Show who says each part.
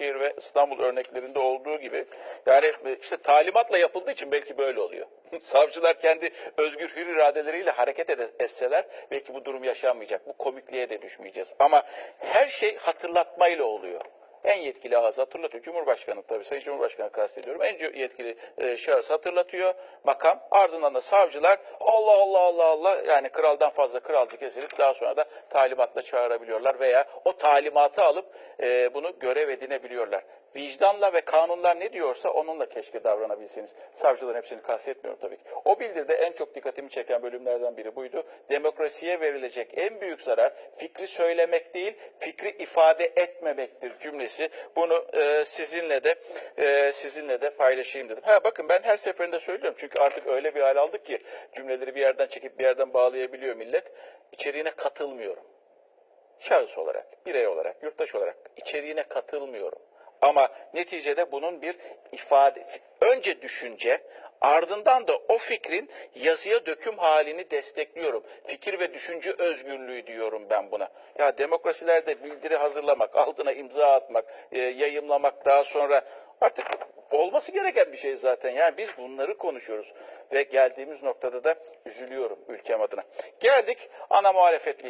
Speaker 1: Eskişehir ve İstanbul örneklerinde olduğu gibi yani e, işte talimatla yapıldığı için belki böyle oluyor. Savcılar kendi özgür hür iradeleriyle hareket etseler belki bu durum yaşanmayacak. Bu komikliğe de düşmeyeceğiz. Ama her şey hatırlatmayla oluyor. En yetkili ağız hatırlatıyor. Cumhurbaşkanı tabii Sayın Cumhurbaşkanı kastediyorum. En yetkili e, şahıs hatırlatıyor makam. Ardından da savcılar Allah Allah Allah Allah yani kraldan fazla kralcı kesilip daha sonra da talimatla çağırabiliyorlar veya o talimatı alıp e, bunu görev edinebiliyorlar. Vicdanla ve kanunlar ne diyorsa onunla keşke davranabilseniz. Savcıların hepsini kastetmiyorum tabii ki. O bildiride en çok dikkatimi çeken bölümlerden biri buydu. Demokrasiye verilecek en büyük zarar fikri söylemek değil, fikri ifade etmemektir cümlesi. Bunu e, sizinle de e, sizinle de paylaşayım dedim. Ha bakın ben her seferinde söylüyorum çünkü artık öyle bir hal aldık ki cümleleri bir yerden çekip bir yerden bağlayabiliyor millet. İçeriğine katılmıyorum şahıs olarak, birey olarak, yurttaş olarak içeriğine katılmıyorum. Ama neticede bunun bir ifade, önce düşünce, ardından da o fikrin yazıya döküm halini destekliyorum. Fikir ve düşünce özgürlüğü diyorum ben buna. Ya demokrasilerde bildiri hazırlamak, altına imza atmak, e, yayımlamak daha sonra artık olması gereken bir şey zaten. Yani biz bunları konuşuyoruz ve geldiğimiz noktada da üzülüyorum ülkem adına. Geldik ana muhalefet